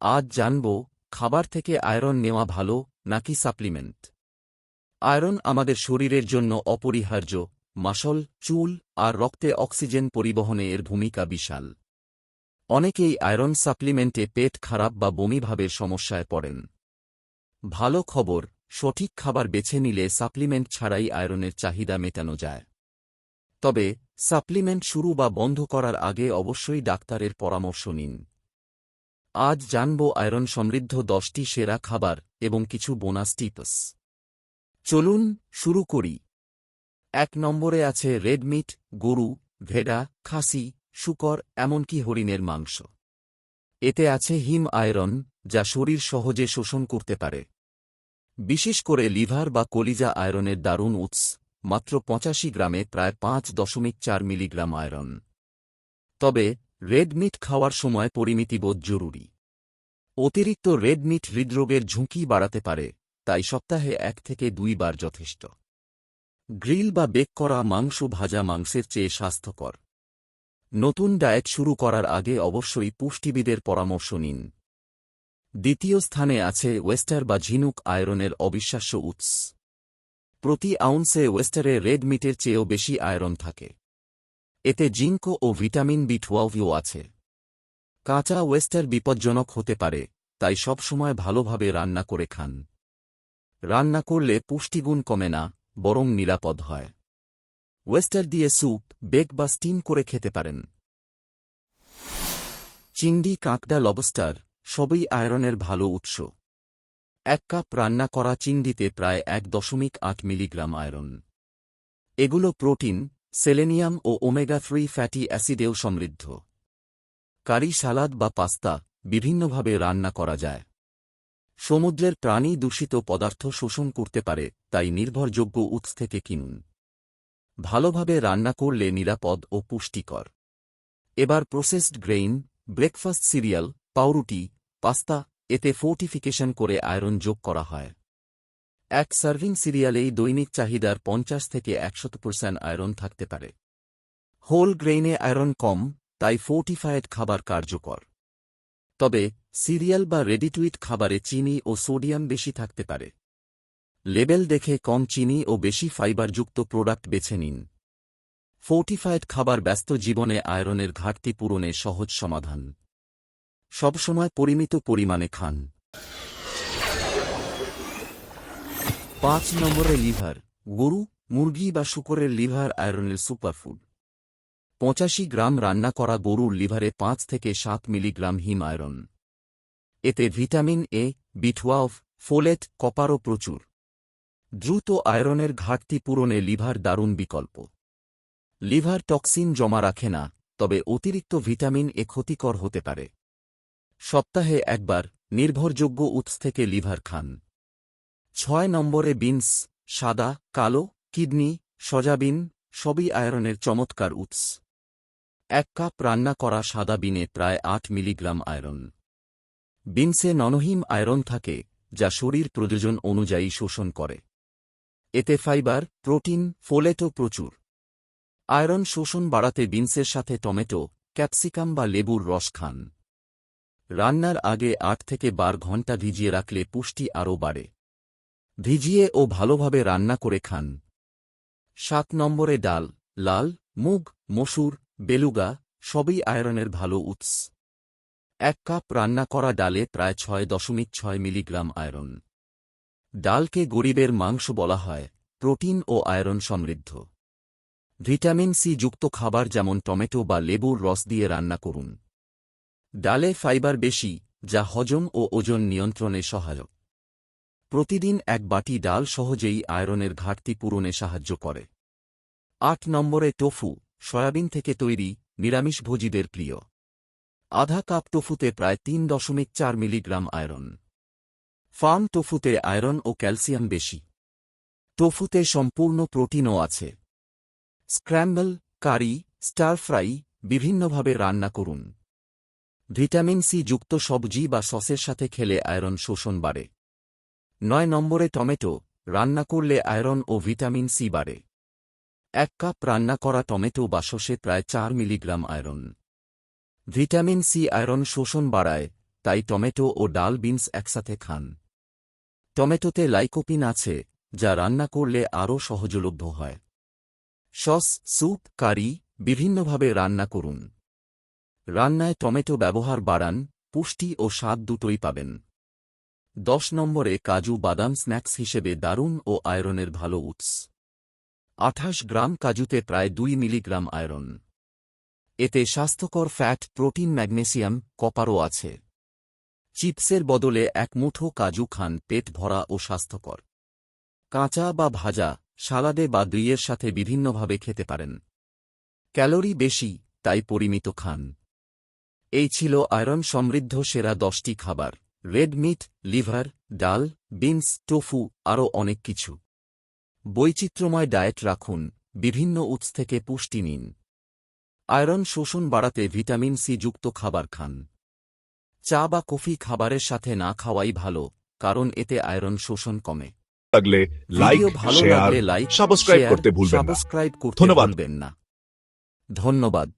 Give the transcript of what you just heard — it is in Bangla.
আজ জানব, খাবার থেকে আয়রন নেওয়া ভালো নাকি সাপ্লিমেন্ট। আয়রন আমাদের শরীরের জন্য অপরিহার্য, মাসল, চুল আর রক্তে অক্সিজেন পরিবহনে এর ভূমিকা বিশাল। অনেকেই আয়রন সাপ্লিমেন্টে পেট খারাপ বা বমিভাবের সমস্যায় পড়েন। ভালো খবর, সঠিক খাবার বেছে নিলে সাপ্লিমেন্ট ছাড়াই আয়রনের চাহিদা মেটানো যায়। তবে, সাপ্লিমেন্ট শুরু বা বন্ধ করার আগে অবশ্যই ডাক্তারের পরামর্শ নিন। আজ জানব আয়রন সমৃদ্ধ দশটি সেরা খাবার এবং কিছু বোনাস টিপস। চলুন শুরু করি। এক নম্বরে আছে রেডমিট গরু, ভেড়া, খাসি, শুকর, এমনকি হরিণের মাংস। এতে আছে হিম আয়রন, যা শরীর সহজে শোষণ করতে পারে। বিশেষ করে লিভার বা কলিজা আয়রনের দারুণ উৎস, মাত্র পঁচাশি গ্রামে প্রায় পাঁচ দশমিক চার মিলিগ্রাম আয়রন। তবে রেড মিট খাওয়ার সময় পরিমিতিবোধ জরুরি। অতিরিক্ত রেড মিট হৃদরোগের ঝুঁকি বাড়াতে পারে, তাই সপ্তাহে এক থেকে দুইবার যথেষ্ট। গ্রিল বা বেক করা মাংস ভাজা মাংসের চেয়ে স্বাস্থ্যকর। নতুন ডায়েট শুরু করার আগে অবশ্যই পুষ্টিবিদের পরামর্শ নিন। দ্বিতীয় স্থানে আছে ওয়েস্টার বা ঝিনুক আয়রনের অবিশ্বাস্য উৎস। প্রতি আউন্সে ওয়েস্টারে রেড মিটের চেয়েও বেশি আয়রন থাকে। এতে জিঙ্ক ও ভিটামিন বি টুয়েলভও আছে। কাঁচা ওয়েস্টার বিপজ্জনক হতে পারে, তাই সবসময় ভালোভাবে রান্না করে খান। রান্না করলে পুষ্টিগুণ কমে না, বরং নিরাপদ হয়। ওয়েস্টার দিয়ে স্যুপ বেক বা স্টিম করে খেতে পারেন। চিংড়ি, কাঁকড়া, লবস্টার সবই আয়রনের ভালো উৎস। এক কাপ রান্না করা চিংড়িতে প্রায় এক দশমিক আট মিলিগ্রাম আয়রন। এগুলো প্রোটিন সেলেনিয়াম ও ওমেগা থ্রি ফ্যাটি অ্যাসিডেও সমৃদ্ধ। কারি সালাদ বা পাস্তা বিভিন্নভাবে রান্না করা যায়। সমুদ্রের প্রাণী দূষিত পদার্থ শোষণ করতে পারে, তাই নির্ভরযোগ্য উৎস থেকে কিনুন। ভালোভাবে রান্না করলে নিরাপদ ও পুষ্টিকর। এবার প্রসেসড গ্রেইন, ব্রেকফাস্ট সিরিয়াল, পাউরুটি, পাস্তা, এতে ফোর্টিফিকেশন করে আয়রন যোগ করা হয়। এক সার্ভিং সিরিয়ালেই দৈনিক চাহিদার পঞ্চাশ থেকে একশত পার্সেন্ট আয়রন থাকতে পারে। হোল গ্রেইনে আয়রন কম, তাই ফোর্টিফায়েড খাবার কার্যকর। তবে, সিরিয়াল বা রেডিটুইট খাবারে চিনি ও সোডিয়াম বেশি থাকতে পারে। লেবেল দেখে কম চিনি ও বেশি ফাইবারযুক্ত প্রোডাক্ট বেছে নিন। ফোর্টিফায়েড খাবার ব্যস্ত জীবনে আয়রনের ঘাটতি পূরণে সহজ সমাধান। সবসময় পরিমিত পরিমাণে খান। পাঁচ নম্বরে লিভার, গরু, মুরগি বা শুকরের লিভার, আয়রনের সুপারফুড। পঁচাশি গ্রাম রান্না করা গরুর লিভারে পাঁচ থেকে সাত মিলিগ্রাম হিম আয়রন। এতে vitamin A B twelve folate, কপারও প্রচুর। দ্রুত আয়রনের ঘাটতি পূরণে লিভার দারুণ বিকল্প। লিভার টক্সিন জমা রাখে না, তবে অতিরিক্ত ভিটামিন এ ক্ষতিকর হতে পারে। সপ্তাহে একবার নির্ভরযোগ্য উৎস থেকে লিভার খান। ছয় নম্বরে বিনস, সাদা, কালো, কিডনি সজাবিন সবই আয়রনের চমৎকার উৎস। এক কাপ রান্না করা সাদা বিনে প্রায় আট মিলিগ্রাম আয়রন। বিনসে ননহিম আয়রন থাকে, যা শরীর প্রয়োজন অনুযায়ী শোষণ করে। এতে ফাইবার, প্রোটিন, ফোলেটও প্রচুর। আয়রন শোষণ বাড়াতে বিনসের সাথে টমেটো, ক্যাপসিকাম বা লেবুর রস খান। রান্নার আগে আট থেকে বার ঘণ্টা ভিজিয়ে রাখলে পুষ্টি আরও বাড়ে। ভিজিয়ে ও ভালোভাবে রান্না করে খান। সাত নম্বরে ডাল, লাল, মুগ, মসুর, বেলুগা, সবই আয়রনের ভালো উৎস। এক কাপ রান্না করা ডালে প্রায় ছয় দশমিক ছয় মিলিগ্রাম আয়রন। ডালকে গরিবের মাংস বলা হয়, প্রোটিন ও আয়রন সমৃদ্ধ। ভিটামিন সি যুক্ত খাবার যেমন টমেটো বা লেবুর রস দিয়ে রান্না করুন। ডালে ফাইবার বেশি, যা হজম ও ওজন নিয়ন্ত্রণে সহায়ক। প্রতিদিন এক বাটি ডাল সহজেই আয়রনের ঘাটতি পূরণে সাহায্য করে। আট নম্বরে টোফু, সয়াবিন থেকে তৈরি নিরামিষভোজীদের প্রিয়। আধা কাপ টোফুতে প্রায় তিন দশমিক চার মিলিগ্রাম আয়রন। ফার্ম টোফুতে আয়রন ও ক্যালসিয়াম বেশি। টোফুতে সম্পূর্ণ প্রোটিনও আছে। স্ক্র্যাম্বল, কারি, স্টার ফ্রাই বিভিন্নভাবে রান্না করুন। ভিটামিন সি যুক্ত সবজি বা সসের সাথে খেলে আয়রন শোষণ বাড়ে। নয় নম্বরে টমেটো, রান্না করলে আয়রন ও ভিটামিন সি বাড়ে। এক কাপ রান্না করা টমেটো বা সসে প্রায় চার milligram iron. Vitamin C iron শোষণ বাড়ায়, তাই টমেটো ও ডাল বিনস একসাথে খান। টমেটোতে লাইকোপিন আছে, যা রান্না করলে আরও সহজলভ্য হয়। সস, স্যুপ, কারি বিভিন্নভাবে রান্না করুন। রান্নায় টমেটো ব্যবহার বাড়ান, পুষ্টি ও স্বাদ দুটোই পাবেন। দশ নম্বরে কাজু বাদাম স্ন্যাক্স হিসেবে দারুণ ও আয়রনের ভালো উৎস। আঠাশ গ্রাম কাজুতে প্রায় দুই মিলিগ্রাম আয়রন। এতে স্বাস্থ্যকর ফ্যাট, প্রোটিন, ম্যাগনেসিয়াম, কপারও আছে। চিপসের বদলে এক মুঠো কাজু খান, পেট ভরা ও স্বাস্থ্যকর। কাঁচা বা ভাজা, সালাদে বা দইয়ের সাথে বিভিন্নভাবে খেতে পারেন। ক্যালোরি বেশি, তাই পরিমিত খান। এই ছিল আয়রন সমৃদ্ধ সেরা দশটি খাবার। রেড মিট লিভার ডাল বিনস টোফু আরও অনেক কিছু। বৈচিত্র্যময় ডায়েট রাখুন বিভিন্ন উৎস থেকে পুষ্টি নিন। আয়রন শোষণ বাড়াতে ভিটামিন সি যুক্ত খাবার খান। চা বা কফি খাবারের সাথে না খাওয়াই ভালো কারণ এতে আয়রন শোষণ কমে। লাগলে লাইক ভালো লাগলে লাইক সাবস্ক্রাইব করতে ভুলবেন না। সাবস্ক্রাইব করতে ভুলবেন না। ধন্যবাদ।